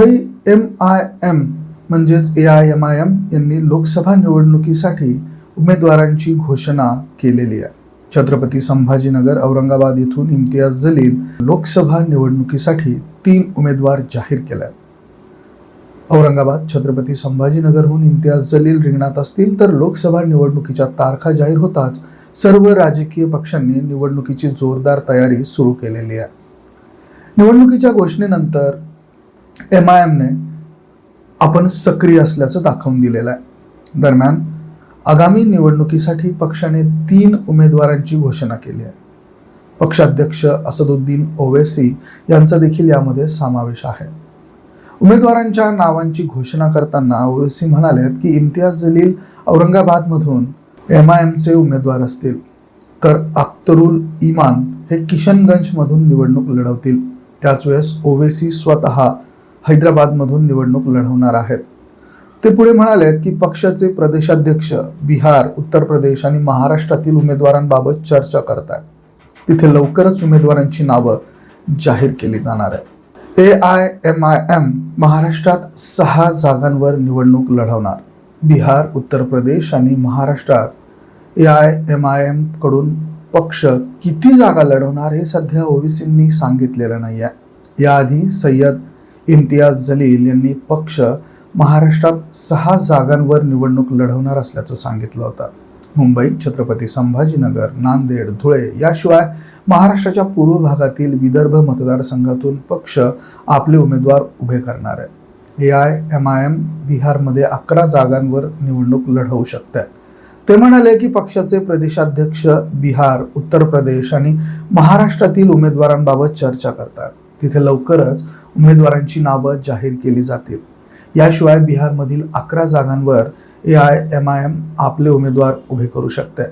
M I M म्हणजेच A I M I M यांनी लोकसभा निवडणुकीसाठी उमेदवारांची घोषणा केलेली आहे. छत्रपती संभाजीनगर औरंगाबाद येथून इम्तियाज जलील लोकसभा निवडणुकीसाठी तीन उमेदवार जाहीर केले औरंगाबाद छत्रपती संभाजीनगरहून इम्तियाज जलील रिंगणात असतील तर लोकसभा निवडणुकीच्या तारखा जाहीर होताच सर्व राजकीय पक्षांनी निवडणुकीची जोरदार तयारी सुरू केलेली आहे. निवडणुकीच्या घोषणेनंतर एम आय एमने आपण सक्रिय असल्याचं दाखवून दिलेलं आहे. दरम्यान आगामी निवडणुकीसाठी पक्षाने तीन उमेदवारांची घोषणा केली आहे. पक्षाध्यक्ष असदुद्दीन ओवेसी यांचा देखील यामध्ये समावेश आहे. उमेदवारांच्या नावांची घोषणा करताना ओवेसी म्हणाले की इम्तियाज जलील औरंगाबादमधून एम आय एमचे उमेदवार असतील तर अख्तरुल इमान हे किशनगंजमधून निवडणूक लढवतील. त्याच वेळेस ओवेसी स्वतः हैदराबादमधून निवडणूक लढवणार आहेत. ते पुढे म्हणाले की पक्षाचे प्रदेशाध्यक्ष बिहार उत्तर प्रदेश आणि महाराष्ट्रातील उमेदवारांबाबत चर्चा करत आहेत तिथे लवकरच उमेदवारांची नावं जाहीर केली जाणार आहे A I M I M महाराष्ट्रात सहा जागांवर निवडणूक लढवणार. बिहार उत्तर प्रदेश आणि महाराष्ट्रात ए आय एम आय एमकडून पक्ष किती जागा लढवणार हे सध्या ओवीसींनी सांगितलेलं नाही आहे याआधी सय्यद इम्तियाज जलील यांनी पक्ष महाराष्ट्रात सहा जागांवर निवडणूक लढवणार असल्याचं सांगितलं होतं. मुंबई छत्रपती संभाजीनगर नांदेड धुळे याशिवाय महाराष्ट्राच्या पूर्व भागातील विदर्भ मतदारसंघातून पक्ष आपले उमेदवार उभे करणार आहे. A I M I M बिहारमध्ये अकरा जागांवर निवडणूक लढवू शकते ते म्हणाले की पक्षाचे प्रदेशाध्यक्ष बिहार उत्तर प्रदेश आणि महाराष्ट्रातील उमेदवारांबाबत चर्चा करतात. तिथे लवकरच उमेदवारांची नावं जाहीर केली जातील. याशिवाय बिहारमधील अकरा जागांवर A I M I M आपले उमेदवार उभे करू शकते.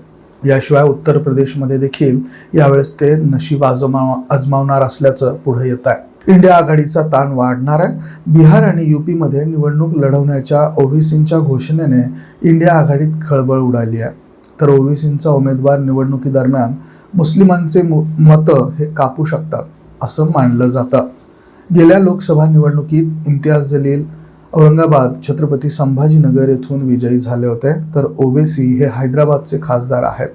याशिवाय उत्तर प्रदेशमध्ये देखील यावेळेस ते नशीब आजमाव आजमावणार असल्याचं पुढे येत आहे. इंडिया आघाडीचा ताण वाढणार आहे. बिहार आणि युपीमध्ये निवडणूक लढवण्याच्या ओव्हीसींच्या घोषणेने इंडिया आघाडीत खळबळ उडाली आहे. तर ओव्हीसींचा उमेदवार निवडणुकीदरम्यान मुस्लिमांचे मतं हे कापू शकतात. असं मानलं जातं. गेल्या लोकसभा निवडणुकीत इम्तियाज जलील औरंगाबाद छत्रपती संभाजीनगर येथून विजयी झाले होते. तर ओवेसी हे हैदराबादचे खासदार आहेत.